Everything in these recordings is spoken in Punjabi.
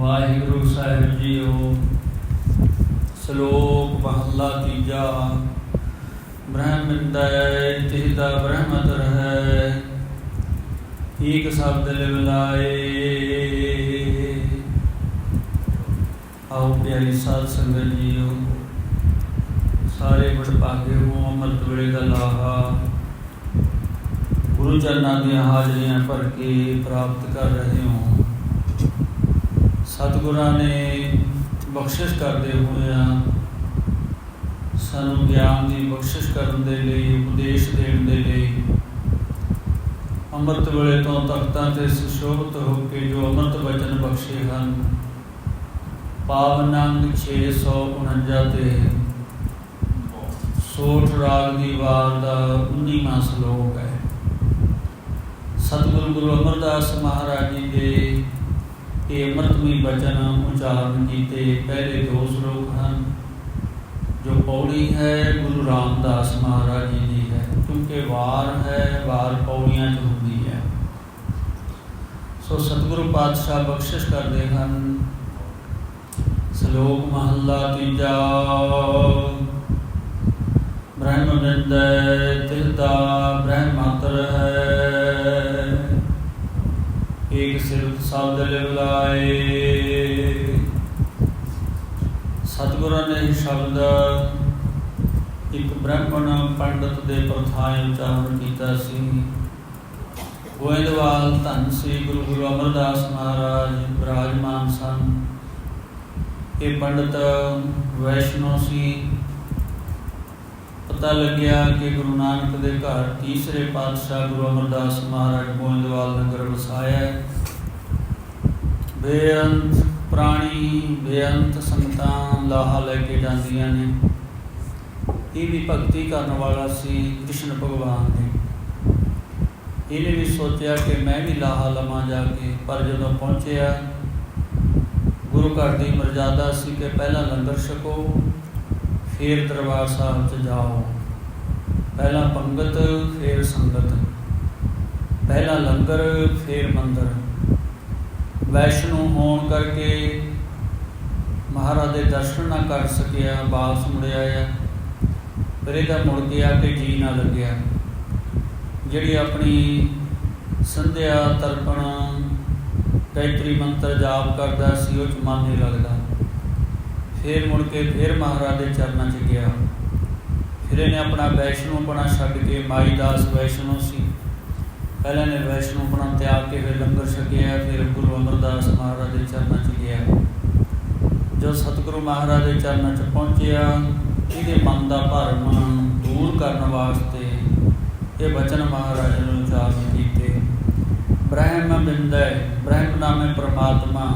ਵਾਹਿਗੁਰੂ ਸਾਹਿਬ ਜੀਓ, ਸ਼ਲੋਕ ਮਹਲਾ ਤੀਜਾ, ਬ੍ਰਹਮਿੰਦੈ ਤਿਹਦਾ ਬ੍ਰਹਮਤ ਰਹੈ, ਏਕ ਸ਼ਬਦ ਲਿਵਲਾਏ ਆਓ ਪਿਆਰੀ ਸਾਧ ਸੰਗਤ ਜੀਓ, ਸਾਰੇ ਬੜ ਭਾਗੇ ਹੋ ਅੰਮ੍ਰਿਤ ਵੇਲੇ ਦਾ ਲਾਹਾ। ਗੁਰੂ ਚਰਨਾਂ ਦੀਆਂ ਹਾਜ਼ਰੀਆਂ ਭਰ ਕੇ ਪ੍ਰਾਪਤ ਕਰ ਰਹੇ ਹੋ ਸਤਿਗੁਰਾਂ ਨੇ ਬਖਸ਼ਿਸ਼ ਕਰਦੇ ਹੋਇਆਂ ਸਾਨੂੰ ਗਿਆਨ ਦੀ ਬਖਸ਼ਿਸ਼ ਕਰਨ ਦੇ ਲਈ, ਉਪਦੇਸ਼ ਦੇਣ ਦੇ ਲਈ, ਅੰਮ੍ਰਿਤ ਵੇਲੇ ਤੋਂ ਤਖਤਾਂ ਤੇ ਸੁਸ਼ੋਭਿਤ ਹੋ ਕੇ ਜੋ ਅੰਮ੍ਰਿਤ ਵਚਨ ਬਖਸ਼ੇ ਹਨ, ਪਾਵਨ ਪਾਵਨੰਗ 649 ਤੇ ਸੋਠ ਰਾਗ ਦੀ ਵਾਰ ਦਾ 19ਵਾਂ ਸ਼ਲੋਕ ਹੈ। ਸਤਿਗੁਰੂ ਗੁਰੂ ਅਮਰਦਾਸ ਮਹਾਰਾਜ ਜੀ ਦੇ ਇਹ ਅੰਮ੍ਰਿਤਮਈ ਬਚਨ ਉਚਾਰਨ ਕੀਤੇ, ਪਹਿਲੇ ਦੋ ਸ਼ਲੋਕ ਹਨ, ਜੋ ਪੌੜੀ ਹੈ, ਗੁਰੂ ਰਾਮਦਾਸ ਮਹਾਰਾਜ ਜੀ ਦੀ ਹੈ, ਕਿਉਂਕਿ ਵਾਰ ਹੈ, ਵਾਰ ਪੌੜੀਆਂ 'ਚ ਹੁੰਦੀ ਹੈ। ਸੋ ਸਤਿਗੁਰੂ ਪਾਤਸ਼ਾਹ ਬਖਸ਼ਿਸ਼ ਕਰਦੇ ਹਨ। ਸ਼ਲੋਕ ਮਹੱਲਾ ਤੀਜਾ ਬ੍ਰਹਮ ਨਿੰਦੈ ਤਿਲਦਾ ਬ੍ਰਹਮਾਤਰ ਹੈ ਏਕ ਸਿਰਫ ਸ਼ਬਦ ਲਿਵਲਾਏ ਸਤਿਗੁਰਾਂ ਨੇ ਸ਼ਬਦ ਇੱਕ ਬ੍ਰਾਹਮਣ ਪੰਡਤ ਦੇ ਪ੍ਰਥਾਏ ਉਚਾਰਨ ਕੀਤਾ ਸੀ। ਗੋਇੰਦਵਾਲ ਧੰਨ ਸ੍ਰੀ ਗੁਰੂ ਗੁਰੂ ਅਮਰਦਾਸ ਮਹਾਰਾਜ ਵਿਰਾਜਮਾਨ ਸਨ। ਇਹ ਪੰਡਤ ਵੈਸ਼ਨੋ ਸੀ। ਪਤਾ ਲੱਗਿਆ ਕਿ ਗੁਰੂ ਨਾਨਕ ਦੇ ਘਰ ਤੀਸਰੇ ਪਾਤਸ਼ਾਹ ਗੁਰੂ ਅਮਰਦਾਸ ਮਹਾਰਾਜ ਗੋਇੰਦਵਾਲ ਨਗਰ ਵਸਾਇਆ ਹੈ। ਬੇਅੰਤ ਪ੍ਰਾਣੀ, ਬੇਅੰਤ ਸੰਗਤਾਂ ਲਾਹਾ ਲੈ ਕੇ ਜਾਂਦੀਆਂ ਨੇ। ਇਹ ਵੀ ਭਗਤੀ ਕਰਨ ਵਾਲਾ ਸੀ ਕ੍ਰਿਸ਼ਨ ਭਗਵਾਨ ਦੇ ਇਹਨੇ ਵੀ ਸੋਚਿਆ ਕਿ ਮੈਂ ਵੀ ਲਾਹਾ ਲਵਾਂ ਜਾ ਕੇ, ਪਰ ਜਦੋਂ ਪਹੁੰਚਿਆ, ਗੁਰੂ ਘਰ ਦੀ ਮਰਜ਼ਾਦਾ ਸੀ ਕਿ ਪਹਿਲਾਂ ਲੰਗਰ ਛਕੋ, ਫਿਰ ਦਰਬਾਰ ਸਾਹਿਬ 'ਚ ਜਾਓ। ਪਹਿਲਾਂ ਪੰਗਤ, ਫਿਰ ਸੰਗਤ। ਪਹਿਲਾਂ ਲੰਗਰ, ਫਿਰ ਮੰਦਰ। ਵੈਸ਼ਨੂ ਹੋਣ ਕਰਕੇ ਮਹਾਰਾਜ ਦੇ ਦਰਸ਼ਨ ਨਾ ਕਰ ਸਕਿਆ, ਵਾਪਸ ਮੁੜਿਆ ਆ ਫਿਰ ਇਹਦਾ ਮੁੜ ਕੇ ਆ ਕੇ ਜੀ ਨਾ ਲੱਗਿਆ। ਜਿਹੜੀ ਆਪਣੀ ਸੰਧਿਆ, ਤਰਪਣ, ਗਾਇਤਰੀ ਮੰਤਰ ਜਾਪ ਕਰਦਾ ਸੀ, ਉਹ ਚ ਮਨ ਨਹੀਂ ਲੱਗਦਾ। ਫਿਰ ਮੁੜ ਕੇ ਫਿਰ ਮਹਾਰਾਜ ਦੇ ਚਰਨਾਂ 'ਚ ਗਿਆ। ਫਿਰ ਇਹਨੇ ਆਪਣਾ ਵੈਸ਼ਨੂ ਬਣਾ ਛੱਡ ਕੇ ਮਾਈ ਦਾਸ ਵੈਸ਼ਨੂ ਸੀ। ਪਹਿਲਾਂ ਨੇ ਵੈਸ਼ਨੂ ਬਣਾ ਤਿਆਗ ਕੇ ਫਿਰ ਲੰਗਰ ਛਕਿਆ, ਫਿਰ ਗੁਰੂ ਅਮਰਦਾਸ ਮਹਾਰਾਜ ਦੇ ਚਰਨਾਂ 'ਚ ਗਿਆ। ਜੋ ਸਤਿਗੁਰੂ ਮਹਾਰਾਜ ਦੇ ਚਰਨਾਂ 'ਚ ਪਹੁੰਚਿਆ, ਇਹਦੇ ਮਨ ਦਾ ਭਰਮ ਦੂਰ ਕਰਨ ਵਾਸਤੇ ਇਹ ਬਚਨ ਮਹਾਰਾਜ ਨੂੰ ਉਚਾਰਨ ਕੀਤੇ। ਬ੍ਰਹਮ ਬਿੰਦੈ ਬ੍ਰਹਮ ਨਾਮੇ ਪ੍ਰਮਾਤਮਾ,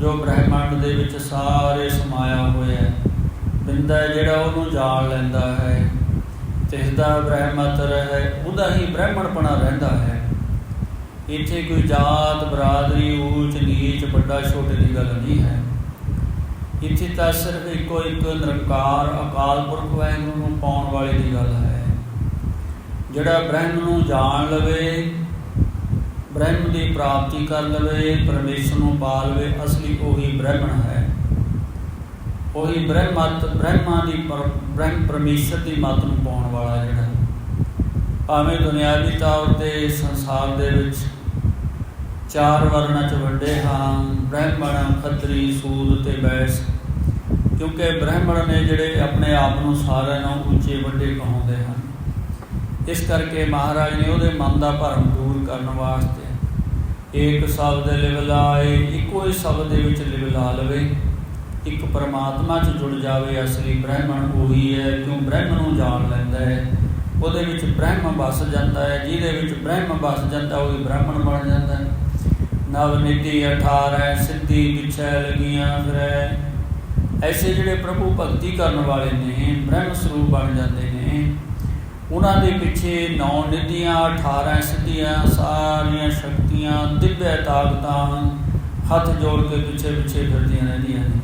ਜੋ ਬ੍ਰਹਿਮੰਡ ਦੇ ਵਿੱਚ ਸਾਰੇ ਸਮਾਇਆ ਹੋਇਆ ਹੈ। ਬਿੰਦਾ ਜਿਹੜਾ ਉਹਨੂੰ ਜਾਣ ਲੈਂਦਾ ਹੈ। ਤਿਸ ਦਾ ਬ੍ਰਹਮਤਰ ਹੈ, ਉਹਦਾ ਹੀ ਬ੍ਰਾਹਮਣਪਣਾ ਰਹਿੰਦਾ ਹੈ। ਇੱਥੇ ਕੋਈ ਜਾਤ, ਬਰਾਦਰੀ, ਊਚ, ਨੀਚ, ਵੱਡਾ, ਛੋਟੇ ਦੀ ਗੱਲ ਨਹੀਂ ਹੈ। ਇੱਥੇ ਤਾਂ ਸਿਰਫ ਇੱਕੋ ਇੱਕ ਨਿਰੰਕਾਰ ਅਕਾਲ ਪੁਰਖ ਵਾਹਿਗੁਰੂ ਨੂੰ ਪਾਉਣ ਵਾਲੇ ਦੀ ਗੱਲ ਹੈ। ਜਿਹੜਾ ਬ੍ਰਹਮ ਨੂੰ ਜਾਣ ਲਵੇ, ਬ੍ਰਹਮ ਦੀ ਪ੍ਰਾਪਤੀ ਕਰ ਲਵੇ, ਪਰਮੇਸ਼ਰ ਨੂੰ ਪਾ ਲਵੇ, ਅਸਲੀ ਉਹੀ ਬ੍ਰਹਮਣ ਹੈ। ਉਹੀ ਬ੍ਰਹਮਤ ਬ੍ਰਹਮਾ ਦੀ ਬ੍ਰਹਮ ਪਰਮੇਸ਼ਰ ਦੀ ਮਤ ਨੂੰ ਪਾਉਣ ਵਾਲਾ ਜਿਹੜਾ। ਭਾਵੇਂ ਦੁਨਿਆਵੀ ਤੌਰ ਤੇ ਸੰਸਾਰ ਦੇ ਵਿੱਚ ਚਾਰ ਵਰਣਾਂ ਚ ਵੰਡੇ ਹਾਂ, ਬ੍ਰਹਮਣ, ਖੱਤਰੀ ਸੂਦ ਤੇ ਬੈਸ, ਕਿਉਂਕਿ ਬ੍ਰਹਮਣ ਨੇ ਜਿਹੜੇ ਆਪਣੇ ਆਪ ਨੂੰ ਸਾਰਿਆਂ ਨੂੰ ਉੱਚੇ ਵੱਡੇ ਕਹਾਉਂਦੇ ਹਨ। ਇਸ ਕਰਕੇ ਮਹਾਰਾਜ ਨੇ ਉਹਦੇ ਮਨ ਦਾ ਭਰਮ ਦੂਰ ਕਰਨ ਵਾਸਤੇ ਇੱਕ ਸ਼ਬਦ ਲਿਵਲਾਏ ਇੱਕੋ ਹੀ ਸ਼ਬਦ ਦੇ ਵਿੱਚ ਲਿਵਲਾ ਲਵੇ। ਇੱਕ ਪਰਮਾਤਮਾ 'ਚ ਜੁੜ ਜਾਵੇ ਅਸਲੀ ਬ੍ਰਹਮਣ ਉਹੀ ਹੈ, ਕਿਉਂ ਬ੍ਰਹਮ ਨੂੰ ਜਾਣ ਲੈਂਦਾ ਹੈ? ਉਹਦੇ ਵਿੱਚ ਬ੍ਰਹਮ ਵਸ ਜਾਂਦਾ ਹੈ, ਜਿਹਦੇ ਵਿੱਚ ਬ੍ਰਹਮ ਵਸ ਜਾਂਦਾ, ਉਹ ਬ੍ਰਾਹਮਣ ਬਣ ਜਾਂਦਾ ਹੈ। ਨਵ ਨੀਤੀ 18 ਸਿੱਧੀ ਪਿਛੇ ਲਗੀਆਂ ਫਿਰੈ। ਐਸੇ ਜਿਹੜੇ ਪ੍ਰਭੂ ਭਗਤੀ ਕਰਨ ਵਾਲੇ ਨੇ, ਬ੍ਰਹਮ ਸਰੂਪ ਬਣ ਜਾਂਦੇ ਨੇ, ਉਹਨਾਂ ਦੇ ਪਿੱਛੇ ਨੌ ਨਿਧੀਆਂ 18 ਸਿੱਧੀਆਂ, ਸਾਰੀਆਂ ਸ਼ਕਤੀਆਂ, ਦਿਵਯ ਤਾਕਤਾਂ ਹੱਥ ਜੋੜ ਕੇ ਪਿੱਛੇ ਪਿੱਛੇ ਫਿਰਦੀਆਂ ਰਹਿੰਦੀਆਂ ਨੇ।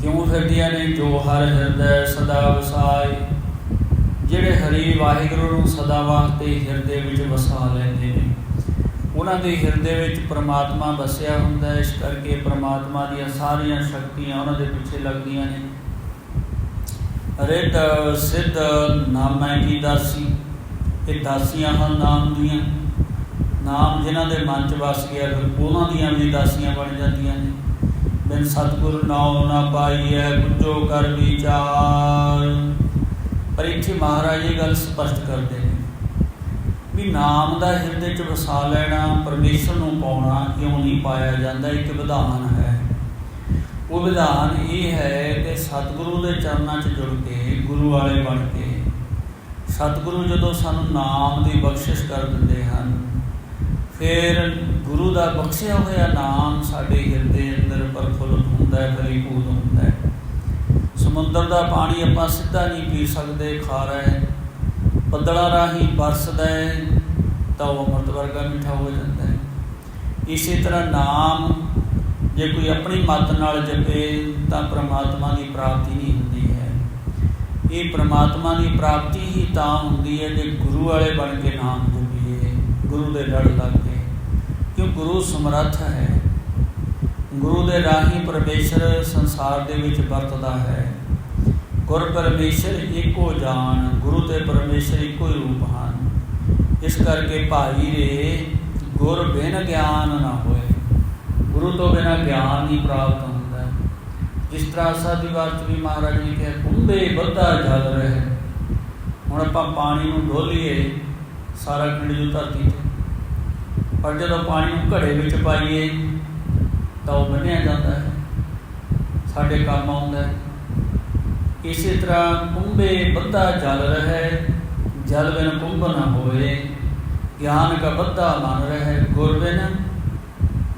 ਕਿਉਂ ਫਿਰਦੀਆਂ ਨੇ ਜੋ ਹਰ ਹਿਰਦੈ ਸਦਾ ਵਸਾਏ, ਜਿਹੜੇ ਹਰੀ ਵਾਹਿਗੁਰੂ ਨੂੰ ਸਦਾ ਵਾਸਤੇ ਹਿਰਦੇ ਵਿੱਚ ਵਸਾ ਲੈਂਦੇ ਨੇ। ਉਹਨਾਂ ਦੇ ਹਿਰਦੇ ਵਿੱਚ ਪ੍ਰਮਾਤਮਾ ਵਸਿਆ ਹੁੰਦਾ ਹੈ, ਇਸ ਕਰਕੇ ਪ੍ਰਮਾਤਮਾ ਦੀਆਂ ਸਾਰੀਆਂ ਸ਼ਕਤੀਆਂ ਉਹਨਾਂ ਦੇ ਪਿੱਛੇ ਲੱਗਦੀਆਂ ਨੇ। ਰਿੱਧ ਸਿੱਧ, ਨਾਮੈ ਕੀ ਦਾਸੀ? ਇਹ ਦਾਸੀਆਂ ਹਨ ਨਾਮ ਦੀਆਂ। ਨਾਮ ਜਿਨ੍ਹਾਂ ਦੇ ਮਨ 'ਚ ਵਸ ਗਿਆ, ਫਿਰ ਉਹਨਾਂ ਦੀਆਂ ਵੀ ਦਾਸੀਆਂ ਬਣ ਜਾਂਦੀਆਂ ਨੇ। ਬਿਨ ਸਤਿਗੁਰ ਨਾਉ ਨਾ ਪਾਈਐ ਗੁਜੋ ਕਰ ਵਿਚਾਰ। ਪਰ ਇੱਥੇ ਮਹਾਰਾਜ ਇਹ ਗੱਲ ਸਪਸ਼ਟ ਕਰਦੇ ਨੇ ਵੀ ਨਾਮ ਦਾ ਹਿਰਦੇ 'ਚ ਵਸਾ ਲੈਣਾ, ਪਰਮੇਸ਼ਰ ਨੂੰ ਪਾਉਣਾ ਕਿਉਂ ਨਹੀਂ ਪਾਇਆ ਜਾਂਦਾ? ਇੱਕ ਵਿਧਾਨ ਹੈ। ਉਹ ਵਿਧਾਨ ਇਹ ਹੈ ਕਿ ਸਤਿਗੁਰੂ ਦੇ ਚਰਨਾਂ 'ਚ ਜੁੜ ਕੇ, ਗੁਰੂ ਵਾਲੇ ਬਣ ਕੇ, ਸਤਿਗੁਰੂ ਜਦੋਂ ਸਾਨੂੰ ਨਾਮ ਦੀ ਬਖਸ਼ਿਸ਼ ਕਰ ਦਿੰਦੇ ਹਨ, ਫਿਰ ਗੁਰੂ ਦਾ ਬਖਸ਼ਿਆ ਹੋਇਆ ਨਾਮ ਸਾਡੇ ਹਿਰਦੇ ਪਰਫੁੱਲਤ ਹੁੰਦਾ ਹੈ ਫਲੀਭੂਤ ਹੁੰਦਾ ਹੈ। ਸਮੁੰਦਰ ਦਾ ਪਾਣੀ ਆਪਾਂ ਸਿੱਧਾ ਨਹੀਂ ਪੀ ਸਕਦੇ ਖਾਰਾ ਹੈ। ਬੱਦਲਾਂ ਰਾਹੀਂ ਬਰਸਦਾ ਹੈ, ਤਾਂ ਉਹ ਅੰਮ੍ਰਿਤ ਵਰਗਾ ਮਿੱਠਾ ਹੋ ਜਾਂਦਾ ਹੈ। ਇਸੇ ਤਰ੍ਹਾਂ ਨਾਮ, ਜੇ ਕੋਈ ਆਪਣੀ ਮਤ ਨਾਲ ਜਪੇ, ਤਾਂ ਪ੍ਰਮਾਤਮਾ ਦੀ ਪ੍ਰਾਪਤੀ ਨਹੀਂ ਹੁੰਦੀ ਹੈ। ਇਹ ਪ੍ਰਮਾਤਮਾ ਦੀ ਪ੍ਰਾਪਤੀ ਹੀ ਤਾਂ ਹੁੰਦੀ ਹੈ, ਜੇ ਗੁਰੂ ਵਾਲੇ ਬਣ ਕੇ ਨਾਮ ਜਪੀਏ, ਗੁਰੂ ਦੇ ਲੜ ਲੱਗ ਕੇ। ਕਿਉਂ? ਗੁਰੂ ਸਮਰੱਥ ਹੈ। ਗੁਰੂ ਦੇ ਰਾਹੀਂ ਪਰਮੇਸ਼ਰ ਸੰਸਾਰ ਦੇ ਵਿੱਚ ਵਰਤਦਾ ਹੈ। ਗੁਰ ਪਰਮੇਸ਼ਰ ਇੱਕੋ ਜਾਨ, ਗੁਰੂ ਤੇ ਪਰਮੇਸ਼ਰ ਇੱਕੋ ਹੀ ਰੂਪ ਹਨ। ਇਸ ਕਰਕੇ ਭਾਈ ਰੇ, ਗੁਰ ਬਿਨ ਗਿਆਨ ਨਾ ਹੋਏ। ਗੁਰੂ ਤੋਂ ਬਿਨਾ ਗਿਆਨ ਨਹੀਂ ਪ੍ਰਾਪਤ ਹੁੰਦਾ। ਜਿਸ ਤਰ੍ਹਾਂ ਸਾਡੀ ਵਾਰ ਚ ਵੀ ਮਹਾਰਾਜ ਨੇ ਕਿਹਾ, ਕੁੰਭੇ ਬੱਧਾ ਜਲ ਰਹੇ। ਹੁਣ ਆਪਾਂ ਪਾਣੀ ਨੂੰ ਡੋਲੀਏ, ਸਾਰਾ ਖੰਡ ਜੋ ਧਰਤੀ ਤੇ। ਪਰ ਜਦੋਂ ਪਾਣੀ ਨੂੰ ਘੜੇ ਵਿੱਚ ਪਾਈਏ ਤਾਂ ਉਹ ਮੰਨਿਆ ਜਾਂਦਾ ਹੈ। ਸਾਡੇ ਕੰਮ ਆਉਂਦਾ ਹੈ। ਇਸੇ ਤਰ੍ਹਾਂ ਕੁੰਭੇ ਬੱਧਾ ਜਲ ਰਹੇ, ਜਲ ਬਿਨ ਕੁੰਭ ਨਾ ਹੋਏ। ਗਿਆਨ ਕਾ ਬੱਧਾ ਮਨ ਰਹੇ, ਗੁਰ ਬਿਨ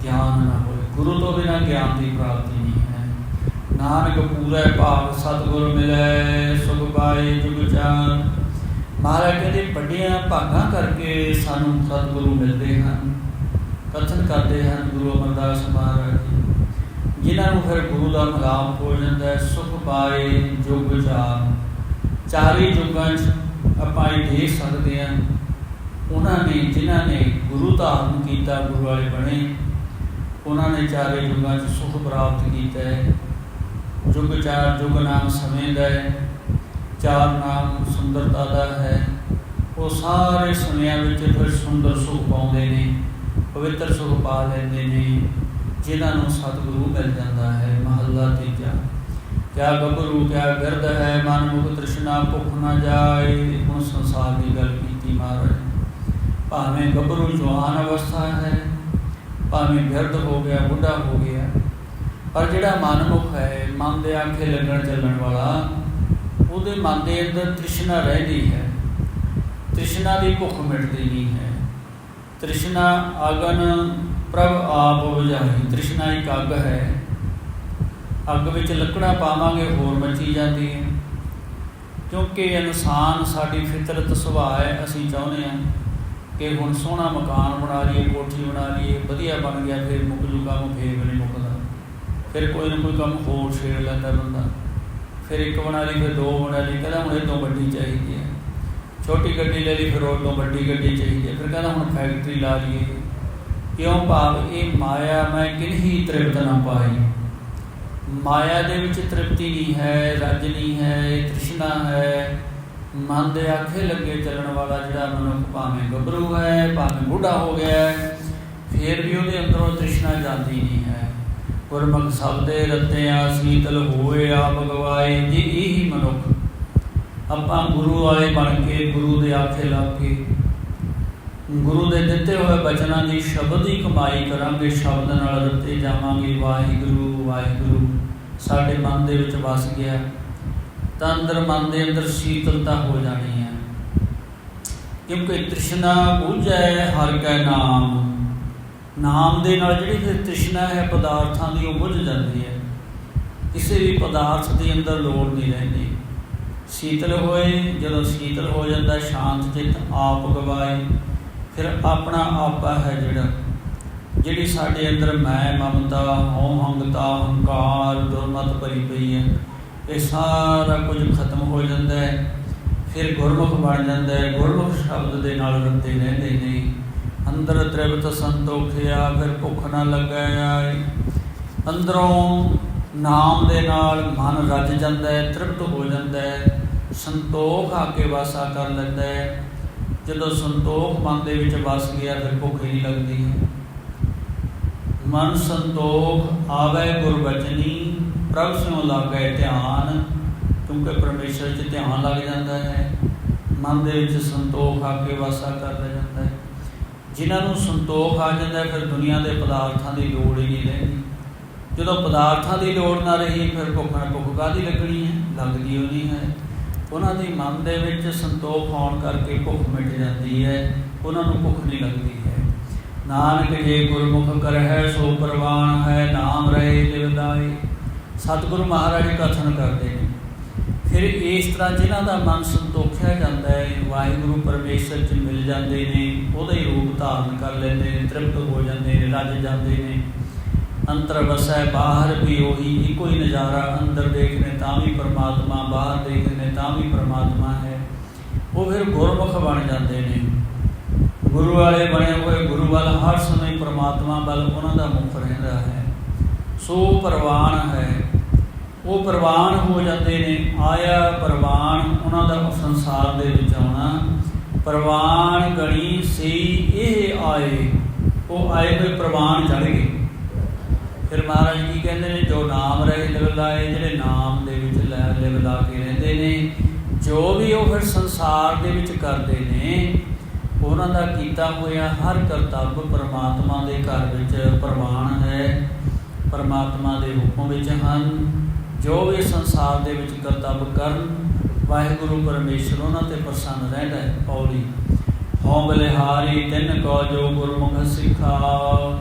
ਗਿਆਨ ਨਾ ਹੋਏ। ਗੁਰੂ ਤੋਂ ਬਿਨਾ ਗਿਆਨ ਦੀ ਪ੍ਰਾਪਤੀ ਨਹੀਂ ਹੈ। ਨਾਨਕ ਪੂਰਾ ਭਾਵ ਸਤਿਗੁਰ ਮਿਲੇ, ਸੁਖ ਪਾਏ ਜੁਗ ਚਾਰ ਮਹਾਰਾਜ ਕਹਿੰਦੇ, ਵੱਡੀਆਂ ਭਾਗਾਂ ਕਰਕੇ ਸਾਨੂੰ ਸਤਿਗੁਰੂ ਮਿਲਦੇ ਹਨ। ਕਥਨ ਕਰਦੇ ਹਨ ਗੁਰੂ ਅਮਰਦਾਸ ਮਹਾਰਾਜ ਜੀ। ਜਿਨ੍ਹਾਂ ਨੂੰ ਫਿਰ ਗੁਰੂ ਦਾ ਮਲਾਪ ਹੋ ਜਾਂਦਾ ਹੈ, ਸੁਖ ਪਾਏ ਜੁਗ ਚਾਰ ਚਾਰੇ ਜੁਗਾਂ 'ਚ ਆਪਾਂ ਇਹ ਦੇਖ ਸਕਦੇ ਹਾਂ, ਉਹਨਾਂ ਨੇ, ਜਿਨ੍ਹਾਂ ਨੇ ਗੁਰੂ ਧਾਰਨ ਕੀਤਾ, ਗੁਰੂ ਵਾਲੇ ਬਣੇ, ਉਹਨਾਂ ਨੇ ਚਾਰੇ ਜੁਗਾਂ 'ਚ ਸੁਖ ਪ੍ਰਾਪਤ ਕੀਤਾ ਹੈ। ਜੁਗ ਚਾਰ, ਜੁਗ ਨਾਮ ਸਮੇਂ ਦਾ ਹੈ, ਚਾਰ ਨਾਮ ਸੁੰਦਰਤਾ ਦਾ ਹੈ। ਉਹ ਸਾਰੇ ਸੁਨਿਆਂ ਵਿੱਚ ਫਿਰ ਸੁੰਦਰ ਸੁਖ ਪਾਉਂਦੇ ਨੇ। ਪਵਿੱਤਰ ਸੁਖ ਪਾ ਲੈਂਦੇ ਨੇ ਜਿਨ੍ਹਾਂ ਨੂੰ ਸਤਿਗੁਰੂ ਮਿਲ ਜਾਂਦਾ ਹੈ, ਮਹੱਲਾ ਤੀਜਾ। ਕਿਆ ਗੱਭਰੂ, ਕਿਆ ਗਿਰਦ ਹੈ, ਮਨ ਮੁਖ ਤ੍ਰਿਸ਼ਨਾ, ਭੁੱਖ ਨਾ ਜਾਏ, ਹੁਣ ਸੰਸਾਰ ਦੀ ਗੱਲ ਕੀਤੀ ਮਹਾਰਾਜ। ਭਾਵੇਂ ਗੱਭਰੂ ਜਵਾਨ ਅਵਸਥਾ ਹੈ, ਭਾਵੇਂ ਗਿਰਦ ਹੋ ਗਿਆ, ਬੁੱਢਾ ਹੋ ਗਿਆ, ਪਰ ਜਿਹੜਾ ਮਨਮੁਖ ਹੈ, ਮਨ ਦੇ ਆਖੇ ਲੱਗਣ ਚੱਲਣ ਵਾਲਾ, ਉਹਦੇ ਮਨ ਦੇ ਅੰਦਰ ਤ੍ਰਿਸ਼ਨਾ ਰਹਿੰਦੀ ਹੈ। ਤ੍ਰਿਸ਼ਨਾ ਦੀ ਭੁੱਖ ਮਿਟਦੀ ਨਹੀਂ ਹੈ। ਤ੍ਰਿਸ਼ਨਾ ਆਗਨ ਪ੍ਰਭ ਆਪ ਬੁਝਾਈ ਤ੍ਰਿਸ਼ਨਾ ਇੱਕ ਅੱਗ ਹੈ। ਅੱਗ ਵਿੱਚ ਲੱਕੜਾਂ ਪਾਵਾਂਗੇ, ਹੋਰ ਮੱਚੀ ਜਾਂਦੀ ਹੈ। ਕਿਉਂਕਿ ਇਨਸਾਨ ਸਾਡੀ ਫਿਤਰਤ ਸੁਭਾਅ ਹੈ, ਅਸੀਂ ਚਾਹੁੰਦੇ ਹਾਂ ਕਿ ਹੁਣ ਸੋਹਣਾ ਮਕਾਨ ਬਣਾ ਲਈਏ, ਕੋਠੀ ਬਣਾ ਲਈਏ, ਵਧੀਆ ਬਣ ਗਿਆ, ਫਿਰ ਮੁੱਕ ਜੂ ਕੰਮ, ਫੇਰ ਵੀ ਨਹੀਂ ਮੁੱਕਦਾ। ਫਿਰ ਕੋਈ ਨਾ ਕੋਈ ਕੰਮ ਹੋਰ ਛੇੜ ਲੈਂਦਾ ਬੰਦਾ। ਫਿਰ ਇੱਕ ਬਣਾ ਲਈ, ਫਿਰ ਦੋ ਬਣਾ ਲਈ, ਕਹਿੰਦਾ ਹੁਣ ਇਹ ਤੋਂ ਵੱਡੀ ਚਾਹੀਦੀ ਹੈ। ਛੋਟੀ ਗੱਡੀ ਲੈ ਲਈ, ਫਿਰ ਉਹ ਤੋਂ ਵੱਡੀ ਗੱਡੀ ਚਾਹੀਦੀ ਹੈ। ਫਿਰ ਕਹਿੰਦਾ, ਹੁਣ ਫੈਕਟਰੀ ਲਾ ਲਈਏ। ਕਿਉਂ ਭਾਵ ਇਹ ਮਾਇਆ, ਮੈਂ ਕਿਨਹੀ ਤ੍ਰਿਪਤ ਨਾ ਪਾਈ। ਮਾਇਆ ਦੇ ਵਿੱਚ ਤ੍ਰਿਪਤੀ ਨਹੀਂ ਹੈ, ਰੱਜ ਨਹੀਂ ਹੈ ਤ੍ਰਿਸ਼ਨਾ ਹੈ। ਮਨ ਦੇ ਆਖੇ ਲੱਗੇ ਚੱਲਣ ਵਾਲਾ ਜਿਹੜਾ ਮਨੁੱਖ ਭਾਵੇਂ ਗੱਭਰੂ ਹੈ, ਭਾਵੇਂ ਬੁੱਢਾ ਹੋ ਗਿਆ ਹੈ, ਫਿਰ ਵੀ ਉਹਦੇ ਅੰਦਰੋਂ ਤ੍ਰਿਸ਼ਨਾ ਜਾਂਦੀ ਨਹੀਂ ਹੈ। ਗੁਰਮੁਖ ਸਭ ਦੇ ਰਤਿਆ ਸੀਤਲ ਹੋਏ ਆ ਭਗਵਾਏ ਜੀ ਇਹੀ ਮਨੁੱਖ। ਆਪਾਂ ਗੁਰੂ ਵਾਲੇ ਬਣ ਕੇ, ਗੁਰੂ ਦੇ ਆਖੇ ਲੱਗ ਕੇ, ਗੁਰੂ ਦੇ ਦਿੱਤੇ ਹੋਏ ਬਚਨਾਂ ਦੀ ਸ਼ਬਦ ਦੀ ਕਮਾਈ ਕਰਾਂਗੇ, ਸ਼ਬਦ ਨਾਲ ਦਿੱਤੇ ਜਾਵਾਂਗੇ, ਵਾਹਿਗੁਰੂ ਵਾਹਿਗੁਰੂ। ਸਾਡੇ ਮਨ ਦੇ ਵਿੱਚ ਵਸ ਗਿਆ। ਤਾਂ ਅੰਦਰ ਮਨ ਦੇ ਅੰਦਰ ਸ਼ੀਤਲਤਾ ਹੋ ਜਾਣੀ ਹੈ। ਕਿਉਂਕਿ ਤ੍ਰਿਸ਼ਨਾ ਬੁਝੈ ਹਰ ਕੈ ਨਾਮ। ਨਾਮ ਦੇ ਨਾਲ ਜਿਹੜੀ ਤ੍ਰਿਸ਼ਨਾ ਹੈ, ਪਦਾਰਥਾਂ ਦੀ ਉਹ ਬੁਝ ਜਾਂਦੀ ਹੈ। ਕਿਸੇ ਵੀ ਪਦਾਰਥ ਦੇ ਅੰਦਰ ਲੋੜ ਨਹੀਂ ਰਹਿੰਦੀ। ਸ਼ੀਤਲ ਹੋਏ, ਜਦੋਂ ਸ਼ੀਤਲ ਹੋ ਜਾਂਦਾ, ਸ਼ਾਂਤ ਚਿੱਤ ਆਪ ਗਵਾਏ। ਫਿਰ ਆਪਣਾ ਆਪਾ ਹੈ ਜਿਹੜਾ, ਜਿਹੜੀ ਸਾਡੇ ਅੰਦਰ ਮੈਂ, ਮਮਤਾ, ਹਉ ਹੰਗਤਾ, ਹੰਕਾਰ, ਦੁਰਮਤ ਭਰੀ ਪਈ ਹੈ। ਇਹ ਸਾਰਾ ਕੁਝ ਖਤਮ ਹੋ ਜਾਂਦਾ ਹੈ। ਫਿਰ ਗੁਰਮੁਖ ਬਣ ਜਾਂਦਾ ਹੈ। ਗੁਰਮੁਖ ਸ਼ਬਦ ਦੇ ਨਾਲ ਰੱਤੇ ਰਹਿੰਦੇ ਨੇ। ਅੰਦਰ ਤ੍ਰਿਪਤ ਸੰਤੋਖਿਆ ਫਿਰ ਭੁੱਖ ਨਾ ਲੱਗੈ ਆਏ। ਅੰਦਰੋਂ ਨਾਮ ਦੇ ਨਾਲ ਮਨ ਰੱਜ ਜਾਂਦਾ ਹੈ, ਤ੍ਰਿਪਤ ਹੋ ਜਾਂਦਾ ਹੈ। ਸੰਤੋਖ ਆ ਕੇ ਵਾਸਾ ਕਰ ਲੈਂਦਾ ਹੈ। ਜਦੋਂ ਸੰਤੋਖ ਮਨ ਦੇ ਵਿੱਚ ਵਸ ਗਿਆ, ਫਿਰ ਭੁੱਖ ਨਹੀਂ ਲੱਗਦੀ। ਮਨ ਸੰਤੋਖ ਆਵੇ ਗੁਰਬਚਨੀ ਪ੍ਰਭ ਸਿਉ ਲਾਗੇ ਧਿਆਨ, ਕਿਉਂਕਿ ਪਰਮੇਸ਼ਰ 'ਚ ਧਿਆਨ ਲੱਗ ਜਾਂਦਾ ਹੈ। ਮਨ ਦੇ ਵਿੱਚ ਸੰਤੋਖ ਆ ਕੇ ਵਾਸਾ ਕਰ ਲੈ ਜਾਂਦਾ ਹੈ। ਜਿਨ੍ਹਾਂ ਨੂੰ ਸੰਤੋਖ ਆ ਜਾਂਦਾ, ਫਿਰ ਦੁਨੀਆ ਦੇ ਪਦਾਰਥਾਂ ਦੀ ਲੋੜ ਹੀ ਨਹੀਂ ਰਹਿੰਦੀ। ਜਦੋਂ ਪਦਾਰਥਾਂ ਦੀ ਲੋੜ ਨਾ ਰਹੀ, ਫਿਰ ਭੁੱਖ ਨਾ ਭੁੱਖ ਕਾਹਦੀ ਲੱਗਣੀ ਹੈ? ਲੱਗਦੀ ਉਹ ਨਹੀਂ ਹੈ। ਉਹਨਾਂ ਦੀ ਮਨ ਦੇ ਵਿੱਚ ਸੰਤੋਖ ਆਉਣ ਕਰਕੇ ਭੁੱਖ ਮਿਟ ਜਾਂਦੀ ਹੈ, ਉਹਨਾਂ ਨੂੰ ਭੁੱਖ ਨਹੀਂ ਲੱਗਦੀ ਹੈ। ਨਾਨਕ ਜੇ ਗੁਰਮੁਖ ਕਰਹਿ, ਸੋ ਪ੍ਰਵਾਨ ਹੈ, ਨਾਮ ਰਹੇ ਲਿਵਦਾਈ ਸਤਿਗੁਰੂ ਮਹਾਰਾਜ ਕਥਨ ਕਰਦੇ ਨੇ। ਫਿਰ ਇਸ ਤਰ੍ਹਾਂ ਜਿਨ੍ਹਾਂ ਦਾ ਮਨ ਸੰਤੋਖਿਆ ਜਾਂਦਾ ਹੈ, ਵਾਹਿਗੁਰੂ ਪਰਮੇਸ਼ਰ ਚ ਮਿਲ ਜਾਂਦੇ ਨੇ, ਉਹਦਾ ਹੀ ਰੂਪ ਧਾਰਨ ਕਰ ਲੈਂਦੇ ਨੇ, ਤ੍ਰਿਪਤ ਹੋ ਜਾਂਦੇ ਨੇ, ਰੱਜ ਜਾਂਦੇ ਨੇ। ਅੰਤਰ ਵਸੈ, ਬਾਹਰ ਵੀ ਉਹੀ ਇੱਕੋ ਹੀ ਨਜ਼ਾਰਾ। ਅੰਦਰ ਦੇਖਨੇ ਤਾਂ ਵੀ ਪਰਮਾਤਮਾ, ਬਾਹਰ ਦੇਖਨੇ ਤਾਂ ਵੀ ਪਰਮਾਤਮਾ ਹੈ। ਉਹ ਫਿਰ ਗੁਰਮੁਖ ਬਣ ਜਾਂਦੇ ਨੇ। ਗੁਰੂ ਵਾਲੇ ਬਣੇ ਹੋਏ ਗੁਰੂ ਵੱਲ ਹਰ ਸਮੇਂ ਪਰਮਾਤਮਾ ਵੱਲ ਉਹਨਾਂ ਦਾ ਮੁਖ ਰਹਿੰਦਾ ਹੈ। ਸੋ ਪ੍ਰਵਾਨ ਹੈ। ਉਹ ਪ੍ਰਵਾਨ ਹੋ ਜਾਂਦੇ ਨੇ। ਆਇਆ ਪ੍ਰਵਾਨ ਉਹਨਾਂ ਦਾ ਸੰਸਾਰ ਦੇ ਵਿੱਚ ਆਉਣਾ। ਪ੍ਰਵਾਨ ਗਣੀ ਸੀ ਇਹ ਆਏ। ਉਹ ਆਏ ਹੋਏ ਪ੍ਰਵਾਨ ਚੜ ਗਏ। ਫਿਰ ਮਹਾਰਾਜ ਜੀ ਕਹਿੰਦੇ ਨੇ, ਜੋ ਨਾਮ ਰਹੇ ਲਿਵਲਾਏ ਜਿਹੜੇ ਨਾਮ ਦੇ ਵਿੱਚ ਲੈ ਲਿਵਲਾ ਕੇ ਰਹਿੰਦੇ ਨੇ, ਜੋ ਵੀ ਉਹ ਫਿਰ ਸੰਸਾਰ ਦੇ ਵਿੱਚ ਕਰਦੇ ਨੇ, ਉਹਨਾਂ ਦਾ ਕੀਤਾ ਹੋਇਆ ਹਰ ਕਰਤੱਵ ਪਰਮਾਤਮਾ ਦੇ ਘਰ ਵਿੱਚ ਪ੍ਰਵਾਨ ਹੈ, ਪਰਮਾਤਮਾ ਦੇ ਹੁਕਮ ਵਿੱਚ ਹਨ। ਜੋ ਵੀ ਸੰਸਾਰ ਦੇ ਵਿੱਚ ਕਰਤੱਵ ਕਰਨ, ਵਾਹਿਗੁਰੂ ਪਰਮੇਸ਼ਰ ਉਹਨਾਂ ਤੇ ਪ੍ਰਸੰਨ ਰਹਿੰਦਾ ਹੈ, ਪੌੜੀ। ਹਉ ਬਲਿਹਾਰੀ ਤਿੰਨ ਕੋ ਜੋ ਗੁਰਮੁਖ ਸਿਖਾ।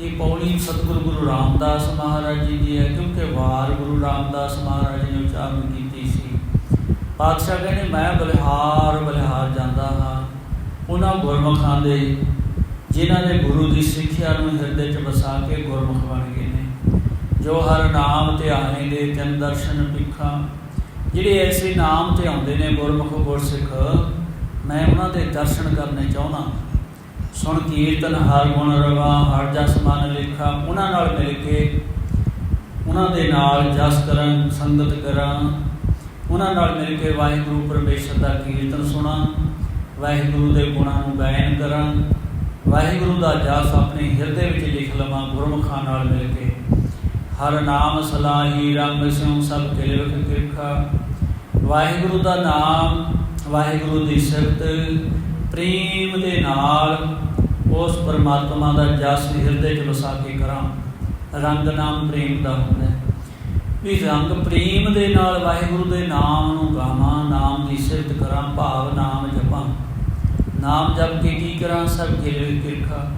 ਇਹ ਪੌੜੀ ਸਤਿਗੁਰੂ ਗੁਰੂ ਰਾਮਦਾਸ ਮਹਾਰਾਜ ਜੀ ਦੀ ਹੈ, ਕਿਉਂਕਿ ਵਾਰ ਗੁਰੂ ਰਾਮਦਾਸ ਮਹਾਰਾਜ ਨੇ ਉਚਾਰਨ ਕੀਤੀ ਸੀ। ਪਾਤਸ਼ਾਹ ਕਹਿੰਦੇ, ਮੈਂ ਬਲਿਹਾਰ ਬਲਿਹਾਰ ਜਾਂਦਾ ਹਾਂ। ਉਹਨਾਂ ਗੁਰਮੁਖਾਂ ਦੇ, ਜਿਨ੍ਹਾਂ ਨੇ ਗੁਰੂ ਦੀ ਸਿੱਖਿਆ ਨੂੰ ਹਿਰਦੇ 'ਚ ਵਸਾ ਕੇ ਗੁਰਮੁਖ ਬਣ ਗਏ ਨੇ। ਜੋ ਹਰ ਨਾਮ 'ਤੇ ਆਣੇ ਦੇ ਤਿੰਨ ਦਰਸ਼ਨ ਪਿੱਖਾਂ ਜਿਹੜੇ ਐਸੇ ਨਾਮ ਤੇ ਆਉਂਦੇ ਨੇ ਗੁਰਮੁਖ, ਗੁਰਸਿੱਖ, ਮੈਂ ਉਹਨਾਂ ਦੇ ਦਰਸ਼ਨ ਕਰਨੇ ਚਾਹੁੰਦਾ ਸੁਣ ਕੀਰਤਨ ਹਰ ਗੁਣ ਰਵਾ, ਹਰ ਜਸ ਮਨ ਲੇਖਾ, ਉਹਨਾਂ ਨਾਲ ਮਿਲ ਕੇ ਉਹਨਾਂ ਦੇ ਨਾਲ ਜਸ ਕਰਨ, ਸੰਗਤ ਕਰਾਂ। ਉਹਨਾਂ ਨਾਲ ਮਿਲ ਕੇ ਵਾਹਿਗੁਰੂ ਪਰਮੇਸ਼ਰ ਦਾ ਕੀਰਤਨ ਸੁਣਾ, ਵਾਹਿਗੁਰੂ ਦੇ ਗੁਣਾਂ ਨੂੰ ਗਾਇਨ ਕਰਾਂ। ਵਾਹਿਗੁਰੂ ਦਾ ਜਸ ਆਪਣੇ ਹਿਰਦੇ ਵਿੱਚ ਲਿਖ ਲਵਾਂ, ਗੁਰਮੁਖਾਂ ਨਾਲ ਮਿਲ ਕੇ। ਹਰ ਨਾਮ ਸਲਾਹੀ, ਰੰਗ ਸਿਉ ਸਭ ਕੇ ਕਿਰਖਾ ਵਾਹਿਗੁਰੂ ਦਾ ਨਾਮ, ਵਾਹਿਗੁਰੂ ਦੀ ਸਿਫਤ, ਪ੍ਰੇਮ ਦੇ ਨਾਲ ਉਸ ਪਰਮਾਤਮਾ ਦਾ ਜਸ ਹਿਰਦੇ 'ਚ ਵਸਾ ਕੇ ਕਰਾਂ। ਰੰਗ ਨਾਮ ਪ੍ਰੇਮ ਦਾ ਹੁੰਦਾ ਹੈ। ਵੀ ਰੰਗ ਪ੍ਰੇਮ ਦੇ ਨਾਲ ਵਾਹਿਗੁਰੂ ਦੇ ਨਾਮ ਨੂੰ ਗਾਵਾਂ, ਨਾਮ ਦੀ ਸਿਫਤ ਕਰਾਂ, ਭਾਵ ਨਾਮ ਜਪਾਂ। ਨਾਮ ਜਪ ਕੇ ਕੀ ਕਰਾਂ? ਸਭ ਕਿਲ ਕਿਰਖਾ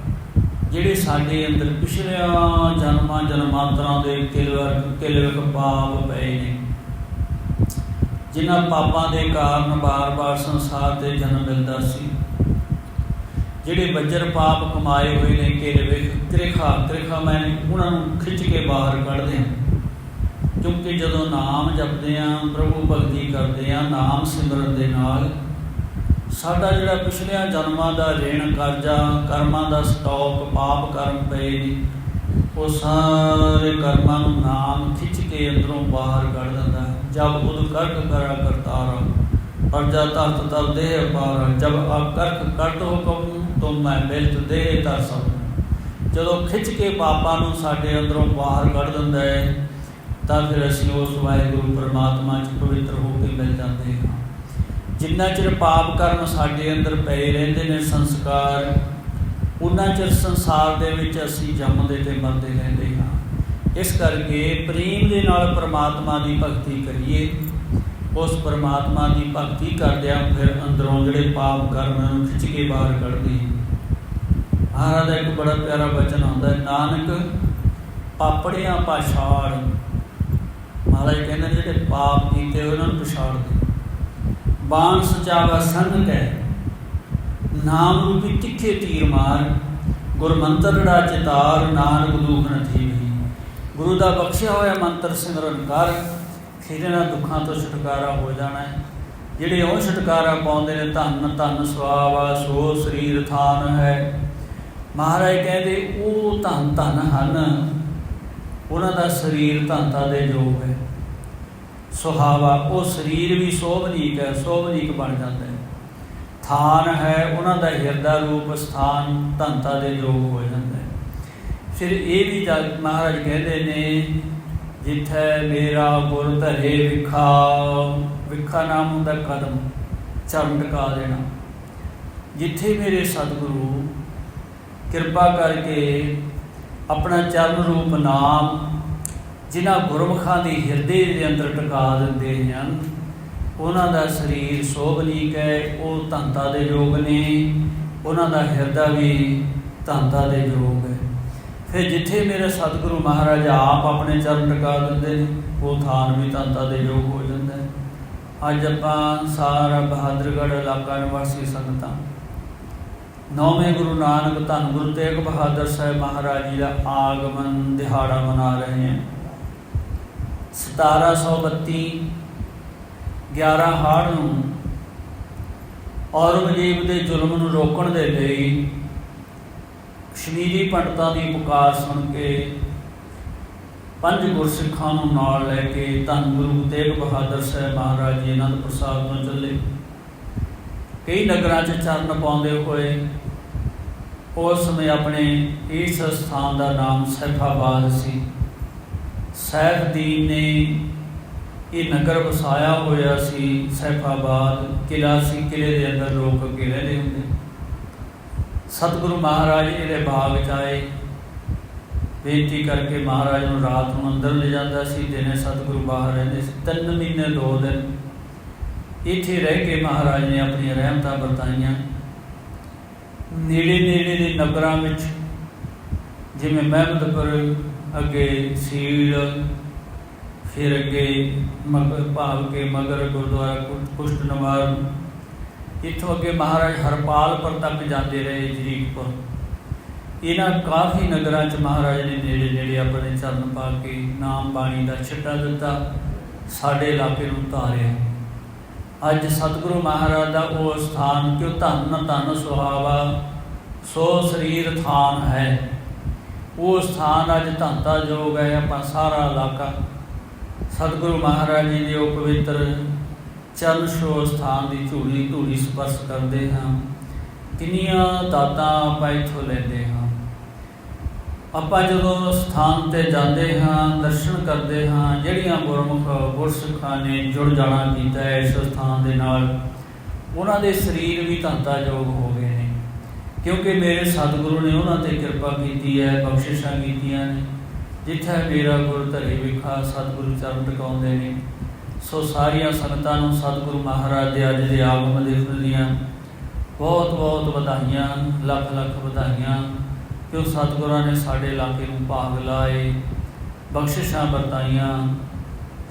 ਜਿਹੜੇ ਸਾਡੇ ਅੰਦਰ ਪਿਛਲਿਆਂ ਜਨਮਾਂ ਜਨਮਾਂਤਰਾਂ ਦੇ ਕਿਲਵਰ ਕਿਲਵਕ ਪਾਪ ਪਏ ਨੇ। ਜਿਨ੍ਹਾਂ ਪਾਪਾਂ ਦੇ ਕਾਰਨ ਬਾਰ-ਬਾਰ ਸੰਸਾਰ ਤੇ ਜਨਮ ਮਿਲਦਾ ਸੀ। ਜਿਹੜੇ ਬੱਜਰ ਪਾਪ ਕਮਾਏ ਹੋਏ ਨੇ ਕਿਲਵਕ ਤ੍ਰਿਖਾ ਤ੍ਰਿਖਾ ਮੈਂ ਉਹਨਾਂ ਨੂੰ ਖਿੱਚ ਕੇ ਬਾਹਰ ਕੱਢਦੇ ਹਾਂ। ਕਿਉਂਕਿ ਜਦੋਂ ਨਾਮ ਜਪਦੇ ਆਂ ਪ੍ਰਭੂ ਭਗਤੀ ਕਰਦੇ ਆਂ ਨਾਮ ਸਿਮਰਨ ਦੇ ਨਾਲ ਸਾਡਾ ਜਿਹੜਾ ਪਿਛਲਿਆਂ ਜਨਮਾਂ ਦਾ ਰੇਣ ਕਰਜ਼ਾ, ਕਰਮਾਂ ਦਾ ਸਟਾਕ, ਪਾਪ ਕਰਮ ਪਏ ਨੇ, ਉਹ ਸਾਰੇ ਕਰਮਾਂ ਨੂੰ ਨਾਮ ਖਿੱਚ ਕੇ ਅੰਦਰੋਂ ਬਾਹਰ ਕੱਢ ਦਿੰਦਾ। ਹੈ ਜਬ ਉਦ ਕਰਕ ਕਰਾ ਕਰਤਾਰਾ ਪਰਜਾ ਤਰਤ ਤਰ ਦੇਹ ਪਾਰ ਜਬ ਆਪ ਕਰ ਕਰਤ ਹੁਕਮ ਤੁਮ ਮੈਂ ਮਿਲਤ ਦੇਹ ਤਰ ਸਭ ਜਦੋਂ ਖਿੱਚ ਕੇ ਪਾਪਾਂ ਨੂੰ ਸਾਡੇ ਅੰਦਰੋਂ ਬਾਹਰ ਕੱਢ ਦਿੰਦਾ ਹੈ, ਤਾਂ ਫਿਰ ਅਸੀਂ ਉਸ ਵਾਹਿਗੁਰੂ ਪਰਮਾਤਮਾ ਚ ਪਵਿੱਤਰ ਹੋ ਕੇ ਮਿਲ ਜਾਂਦੇ ਹਾਂ। ਜਿੰਨਾ ਚਿਰ ਪਾਪ ਕਰਮ ਸਾਡੇ ਅੰਦਰ ਪਏ ਰਹਿੰਦੇ ਨੇ ਸੰਸਕਾਰ ਉਹਨਾਂ ਚਿਰ ਸੰਸਾਰ ਦੇ ਵਿੱਚ ਅਸੀਂ ਜੰਮਦੇ ਤੇ ਮਰਦੇ ਰਹਿੰਦੇ ਹਾਂ। ਇਸ ਕਰਕੇ ਪ੍ਰੇਮ ਦੇ ਨਾਲ ਪਰਮਾਤਮਾ ਦੀ ਭਗਤੀ ਕਰੀਏ। ਉਸ ਪਰਮਾਤਮਾ ਦੀ ਭਗਤੀ ਕਰਦਿਆਂ ਫਿਰ ਅੰਦਰੋਂ ਜਿਹੜੇ ਪਾਪ ਕਰਮ ਨੂੰ ਖਿੱਚ ਕੇ ਬਾਹਰ ਕੱਢਦੇ ਮਹਾਰਾਜ ਦਾ ਇੱਕ ਬੜਾ ਪਿਆਰਾ ਬਚਨ ਆਉਂਦਾ ਹੈ, ਨਾਨਕ ਪਾਪੜਿਆਂ ਪਾਛਾੜ। ਮਹਾਰਾਜ ਕਹਿੰਦੇ ਨੇ ਜਿਹੜੇ ਪਾਪ ਕੀਤੇ ਉਹਨਾਂ ਨੂੰ ਪਛਾੜ ਦੇ। ਬਾਣ ਸਚਾਵਾ ਸੰਗ ਕੈ ਨਾਮ ਰੂਪੀ ਤਿੱਖੇ ਤੀਰ ਮਾਰ। ਗੁਰ ਮੰਤਰ ਚਿਤਾਰ, ਨਾਨਕ ਦੁਖ ਨ ਗੁਰੂ ਦਾ ਬਖਸ਼ਿਆ ਹੋਇਆ ਮੰਤਰ ਸਿਮਰਨ ਕਰ। ਇਹਨਾਂ ਦੁੱਖਾਂ ਤੋਂ ਛੁਟਕਾਰਾ ਹੋ ਜਾਣਾ ਹੈ। ਜਿਹੜੇ ਉਹ ਛੁਟਕਾਰਾ ਪਾਉਂਦੇ ਨੇ, ਧੰਨ ਧੰਨ ਸੁਆਵਾ ਸੋ ਸਰੀਰ ਥਾਨ ਹੈ। ਮਹਾਰਾਜ ਕਹਿੰਦੇ, ਉਹ ਧੰਨ ਧੰਨ ਹਨ। ਉਹਨਾਂ ਦਾ ਸਰੀਰ ਧੰਤਾ ਦੇ ਯੋਗ ਹੈ। ਸੁਹਾਵਾ ਉਹ ਸਰੀਰ ਵੀ ਸੋਭਨੀਕ ਹੈ, ਸੋਭਨੀਕ ਬਣ ਜਾਂਦਾ ਹੈ। ਥਾਨ ਹੈ, ਉਹਨਾਂ ਦਾ ਹਿਰਦਾ ਰੂਪ, ਸਥਾਨ ਧੰਤਾ ਦੇ ਯੋਗ ਹੋ ਜਾਂਦਾ ਹੈ। ਫਿਰ ਇਹ ਵੀ ਜਦ ਮਹਾਰਾਜ ਕਹਿੰਦੇ ਨੇ ਜਿੱਥੇ ਮੇਰਾ ਗੁਰ ਧਰੇ ਵਿਖਾ ਵਿਖਾ ਨਾਮ ਹੁੰਦਾ ਕਦਮ, ਚਰਨ ਟਿਕਾ ਦੇਣਾ। ਜਿੱਥੇ ਮੇਰੇ ਸਤਿਗੁਰੂ, ਕਿਰਪਾ ਕਰਕੇ ਆਪਣਾ ਚਰਨ ਰੂਪ ਨਾਮ ਜਿਨ੍ਹਾਂ ਗੁਰਮੁਖਾਂ ਦੇ ਹਿਰਦੇ ਦੇ ਅੰਦਰ ਟਿਕਾ ਦਿੰਦੇ ਹਨ, ਉਹਨਾਂ ਦਾ ਸਰੀਰ ਸੋਭਨੀਕ ਹੈ, ਉਹ ਧੰਤਾ ਦੇ ਯੋਗ ਨੇ, ਉਹਨਾਂ ਦਾ ਹਿਰਦਾ ਵੀ ਧੰਤਾ ਦੇ ਯੋਗ ਹੈ। ਫਿਰ ਜਿੱਥੇ ਮੇਰੇ ਸਤਿਗੁਰੂ ਮਹਾਰਾਜ ਆਪ ਆਪਣੇ ਚਰਨ ਟਿਕਾ ਦਿੰਦੇ ਨੇ, ਉਹ ਥਾਨ ਵੀ ਧੰਤਾ ਦੇ ਯੋਗ ਹੋ ਜਾਂਦਾ ਹੈ। ਅੱਜ ਆਪਾਂ ਸਾਰਾ ਬਹਾਦਰਗੜ੍ਹ ਇਲਾਕਾ ਨਿਵਾਸੀ ਸੰਗਤਾਂ, ਨੌਵੇਂ ਗੁਰੂ ਨਾਨਕ ਧੰਨ ਗੁਰੂ ਤੇਗ ਬਹਾਦਰ ਸਾਹਿਬ ਮਹਾਰਾਜ ਜੀ ਦਾ ਆਗਮਨ ਦਿਹਾੜਾ ਮਨਾ ਰਹੇ ਹਾਂ। 1732 11 ਹਾੜ ਨੂੰ ਔਰੰਗਜ਼ੇਬ ਦੇ ਜ਼ੁਲਮ ਨੂੰ ਰੋਕਣ ਦੇ ਲਈ ਕਸ਼ਮੀਰੀ ਪੰਡਤਾਂ ਦੀ ਪੁਕਾਰ ਸੁਣ ਕੇ ਪੰਜ ਗੁਰਸਿੱਖਾਂ ਨੂੰ ਨਾਲ ਲੈ ਕੇ ਧੰਨ ਗੁਰੂ ਤੇਗ ਬਹਾਦਰ ਸਾਹਿਬ ਮਹਾਰਾਜ ਜੀ ਅਨੰਦਪੁਰ ਸਾਹਿਬ ਤੋਂ ਚੱਲੇ। ਕਈ ਨਗਰਾਂ 'ਚ ਚਰਨ ਪਾਉਂਦੇ ਹੋਏ ਉਸ ਸਮੇਂ ਆਪਣੇ ਇਸ ਸਥਾਨ ਦਾ ਨਾਮ ਸੈਫਾਬਾਦ ਸੀ। ਸੈਫਦੀਨ ਨੇ ਇਹ ਨਗਰ ਵਸਾਇਆ ਹੋਇਆ ਸੀ, ਸੈਫਾਬਾਦ ਕਿਲਾ ਸੀ ਕਿਲੇ ਦੇ ਅੰਦਰ ਲੋਕ ਅੱਗੇ ਰਹਿੰਦੇ ਹੁੰਦੇ। ਸਤਿਗੁਰੂ ਮਹਾਰਾਜ, ਇਹਦੇ ਬਾਗ ਚ ਆਏ। ਬੇਨਤੀ ਕਰਕੇ ਮਹਾਰਾਜ ਨੂੰ ਰਾਤ ਨੂੰ ਅੰਦਰ ਲੈ ਜਾਂਦਾ ਸੀ, ਦਿਨੇ ਸਤਿਗੁਰੂ ਬਾਹਰ ਰਹਿੰਦੇ ਸੀ। ਤਿੰਨ ਮਹੀਨੇ, ਦੋ ਦਿਨ ਇੱਥੇ ਰਹਿ ਕੇ ਮਹਾਰਾਜ ਨੇ ਆਪਣੀਆਂ ਰਹਿਮਤਾਂ ਵਰਤਾਈਆਂ। ਨੇੜੇ ਨੇੜੇ ਦੇ ਨਗਰਾਂ ਵਿੱਚ, ਜਿਵੇਂ ਮਹਿਮਦਪੁਰ, ਅੱਗੇ ਸੀਲ, ਫਿਰ ਅੱਗੇ ਮਗਰ ਭਾਵ ਕੇ ਮਗਰ ਗੁਰਦੁਆਰਾ ਕੁਸ਼ਟ ਨਵਾਰ ਇੱਥੋਂ ਅੱਗੇ ਮਹਾਰਾਜ ਹਰਪਾਲਪੁਰ ਤੱਕ ਜਾਂਦੇ ਰਹੇ ਜਰੀਕਪੁਰ। ਇਹਨਾਂ ਕਾਫੀ ਨਗਰਾਂ 'ਚ ਮਹਾਰਾਜ ਨੇ ਨੇੜੇ ਨੇੜੇ ਆਪਣੇ ਚਰਨ ਪਾ ਕੇ ਨਾਮ ਬਾਣੀ ਦਾ ਛਿੱਟਾ ਦਿੱਤਾ, ਸਾਡੇ ਇਲਾਕੇ ਨੂੰ ਧਾਰਿਆ। ਅੱਜ ਸਤਿਗੁਰੂ ਮਹਾਰਾਜ ਦਾ ਉਹ ਸਥਾਨ ਕਿਉਂ ਧੰਨ ਧੰਨ ਸੁਹਾਵਾ ਸੋ ਸਰੀਰ ਥਾਨ ਹੈ। ਉਹ ਸਥਾਨ ਅੱਜ ਧੰਤਾ ਜੋਗ ਹੈ ਆਪਾਂ ਸਾਰਾ ਇਲਾਕਾ। ਸਤਿਗੁਰੂ ਮਹਾਰਾਜ ਜੀ ਦੇ ਉਹ ਪਵਿੱਤਰ ਚਰਨ ਛੋਹ ਸਥਾਨ ਦੀ ਧੂੜੀ ਧੂੜੀ ਸਪਰਸ਼ ਕਰਦੇ ਹਾਂ। ਕਿੰਨੀਆਂ ਦਾਤਾਂ ਆਪਾਂ ਇੱਥੋਂ ਲੈਂਦੇ ਹਾਂ। ਆਪਾਂ ਜਦੋਂ ਸਥਾਨ ਤੇ ਜਾਂਦੇ ਹਾਂ, ਦਰਸ਼ਨ ਕਰਦੇ ਹਾਂ, ਜਿਹੜੀਆਂ ਗੁਰਮੁਖ ਗੁਰਸਿੱਖਾਂ ਨੇ ਜੁੜ ਜਾਣਾ ਕੀਤਾ ਹੈ ਇਸ ਸਥਾਨ ਦੇ ਨਾਲ, ਉਹਨਾਂ ਦੇ ਸਰੀਰ ਵੀ ਧੰਤਾਯੋਗ ਹੋ ਗਏ ਨੇ। ਕਿਉਂਕਿ ਮੇਰੇ ਸਤਿਗੁਰੂ ਨੇ ਉਹਨਾਂ ਤੇ ਕਿਰਪਾ ਕੀਤੀ ਹੈ, ਬਖਸ਼ਿਸ਼ਾਂ ਕੀਤੀਆਂ ਨੇ। ਜਿੱਥੇ ਮੇਰਾ ਗੁਰ ਧਰੇ ਵਿਖਾ ਸਤਿਗੁਰੂ ਚਰਨ ਟਿਕਾਉਂਦੇ ਨੇ। ਸੋ ਸਾਰੀਆਂ ਸੰਗਤਾਂ ਨੂੰ ਸਤਿਗੁਰੂ ਮਹਾਰਾਜ ਦੇ ਅੱਜ ਦੇ ਆਗਮਨ ਦੇ ਦੀਆਂ ਬਹੁਤ ਬਹੁਤ ਵਧਾਈਆਂ, ਲੱਖ ਲੱਖ ਵਧਾਈਆਂ। ਕਿ ਸਤਿਗੁਰਾਂ ਨੇ ਸਾਡੇ ਇਲਾਕੇ ਨੂੰ ਭਾਗ ਲਾਏ, ਬਖਸ਼ਿਸ਼ਾਂ ਵਰਤਾਈਆਂ।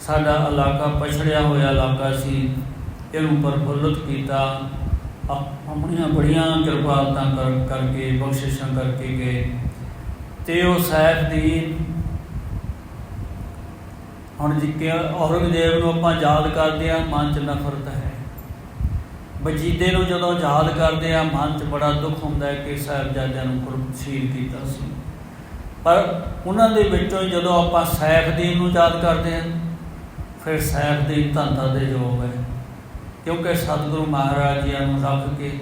ਸਾਡਾ ਇਲਾਕਾ ਪਛੜਿਆ ਹੋਇਆ ਇਲਾਕਾ ਸੀ, ਇਹਨੂੰ ਪਰਫੁੱਲਤ ਕੀਤਾ। ਆਪਣੀਆਂ ਬੜੀਆਂ ਕਿਰਪਾਲਤਾਂ ਕਰ, ਕਰਕੇ, ਬਖਸ਼ਿਸ਼ਾਂ ਕਰਕੇ ਗਏ। ਤੇ ਉਹ ਸਾਹਿਬ ਦੀ ਹੁਣ ਜੀ ਔਰੰਗਜ਼ੇਬ ਨੂੰ ਆਪਾਂ ਯਾਦ ਕਰਦੇ ਆ ਮਨ 'ਚ ਨਫ਼ਰਤ ਹੈ। ਵਜੀਦੇ ਨੂੰ ਜਦੋਂ ਯਾਦ ਕਰਦੇ ਆ ਮਨ 'ਚ ਬੜਾ ਦੁੱਖ ਹੁੰਦਾ ਹੈ ਕਿ ਸਾਹਿਬਜ਼ਾਦਿਆਂ ਨੂੰ ਕੁਰਬਾਨ ਕੀਤਾ ਸੀ। ਪਰ ਉਹਨਾਂ ਦੇ ਵਿੱਚੋਂ ਜਦੋਂ ਆਪਾਂ ਸੈਫਦੀਨ ਨੂੰ ਯਾਦ ਕਰਦੇ ਆ ਫਿਰ ਸੈਫਦੀਨ ਧੰਦਾ ਦੇ ਯੋਗ ਹੈ। ਕਿਉਂਕਿ ਸਤਿਗੁਰੂ ਮਹਾਰਾਜ ਜੀ ਨੂੰ ਰੱਖ ਕੇ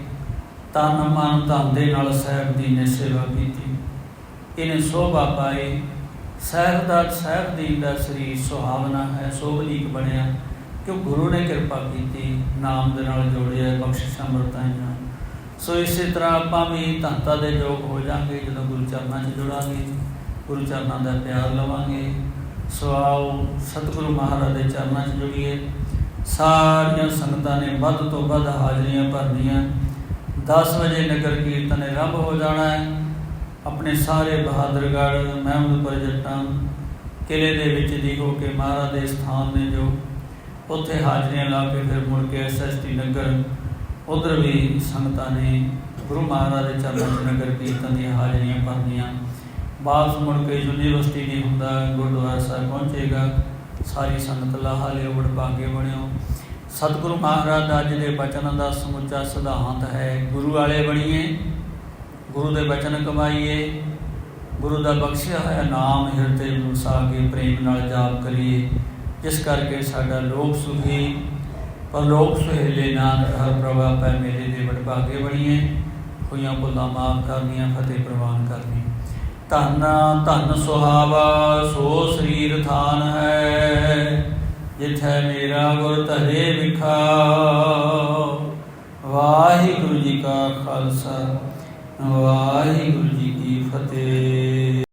ਤਨ ਮਨ ਧੰਦੇ ਨਾਲ ਸੈਫਦੀਨ ਨੇ ਸੇਵਾ ਕੀਤੀ। ਇਹਨੇ ਸੋਭਾ ਪਾਈ ਸਹਿਬ ਦਾ ਸਹਿਬ ਦੀਨ ਦਾ ਸਰੀਰ ਸੁਹਾਵਣਾ ਹੈ ਸੋਭਲੀਕ ਬਣਿਆ। ਕਿ ਗੁਰੂ ਨੇ ਕਿਰਪਾ ਕੀਤੀ, ਨਾਮ ਦੇ ਨਾਲ ਜੋੜਿਆ, ਬਖਸ਼ਿਸ਼ਾਂ ਵਰਤਾਈਆਂ। ਸੋ ਇਸੇ ਤਰ੍ਹਾਂ ਆਪਾਂ ਵੀ ਧੰਤਾ ਦੇ ਯੋਗ ਹੋ ਜਾਾਂਗੇ, ਜਦੋਂ ਗੁਰੂ ਚਰਨਾਂ 'ਚ ਜੁੜਾਂਗੇ। ਗੁਰੂ ਚਰਨਾਂ ਦਾ ਪਿਆਰ ਲਵਾਂਗੇ। ਸੋ ਆਓ ਸਤਿਗੁਰੂ ਮਹਾਰਾਜ ਦੇ ਚਰਨਾਂ 'ਚ ਜੁੜੀਏ। ਸਾਰੀਆਂ ਸੰਗਤਾਂ ਨੇ ਵੱਧ ਤੋਂ ਵੱਧ ਹਾਜ਼ਰੀਆਂ ਭਰਨੀਆਂ। 10 ਵਜੇ ਨਗਰ ਕੀਰਤਨ ਆਰੰਭ ਹੋ ਜਾਣਾ ਹੈ। ਆਪਣੇ ਸਾਰੇ ਬਹਾਦਰਗੜ੍ਹ ਮਹਿਮਦਪੁਰ ਜੱਟਾਂ ਕਿਲੇ ਦੇ ਵਿੱਚ ਦੀ ਹੋ ਕੇ ਮਹਾਰਾਜ ਦੇ ਸਥਾਨ ਨੇ ਜੋ ਉੱਥੇ ਹਾਜ਼ਰੀਆਂ ਲਾ ਕੇ ਫਿਰ ਮੁੜ ਕੇ ਐਸਐਸਟੀ ਨਗਰ, ਉਧਰ ਵੀ ਸੰਗਤਾਂ ਨੇ ਗੁਰੂ ਮਹਾਰਾਜ ਦੇ ਚਰਨਾਂ 'ਚ ਨਗਰ ਕੀਰਤਨ ਦੀਆਂ ਹਾਜ਼ਰੀਆਂ ਭਰਨੀਆਂ। ਬਾਅਦ ਮੁੜ ਕੇ ਯੂਨੀਵਰਸਿਟੀ ਨਹੀਂ ਹੁੰਦਾ, ਗੁਰਦੁਆਰਾ ਸਾਹਿਬ ਪਹੁੰਚੇਗਾ, ਸਾਰੀ ਸੰਗਤ ਲਾਹਾ ਲਿਓ ਬੜ ਭਾਗੇ ਬਣਿਓ। ਸਤਿਗੁਰੂ ਮਹਾਰਾਜ ਦਾ ਅੱਜ ਦੇ ਬਚਨ ਦਾ ਸਮੁੱਚਾ ਸਿਧਾਂਤ ਹੈ, ਗੁਰੂ ਵਾਲੇ ਬਣੀਏ ਗੁਰੂ ਦੇ ਬਚਨ ਕਮਾਈਏ, ਗੁਰੂ ਦਾ ਬਖਸ਼ਿਆ ਹੋਇਆ ਨਾਮ ਹਿਰਦੇ ਨੂੰ ਵਸਾ ਕੇ ਪ੍ਰੇਮ ਨਾਲ ਜਾਪ ਕਰੀਏ, ਜਿਸ ਕਰਕੇ ਸਾਡਾ ਲੋਕ ਸੁਖੀ ਪਰਲੋਕ ਸੁਹੇਲੇ ਨਾਨਕ ਹਰ ਪ੍ਰਭਾ ਪੈ ਮੇਲੇ ਦੇ ਵਡਭਾਗੇ ਬਣੀਏ, ਹੋਈਆਂ ਭੁੱਲਾਂ ਮਾਫ ਕਰਨੀਆਂ, ਫਤਿਹ ਪ੍ਰਵਾਨ ਕਰਨੀ। ਧੰਨ ਧੰਨ ਸੁਹਾਵਾ, ਸੋ ਸਰੀਰ ਥਾਨ ਹੈ, ਜਿੱਥੈ ਮੇਰਾ ਗੁਰ ਧਰੇ ਵਿਖਾ। ਵਾਹਿਗੁਰੂ ਜੀ ਕਾ ਖਾਲਸਾ। ਵਾਹਿਗੁਰੂ ਜੀ ਕੀ ਫਤਿਹ।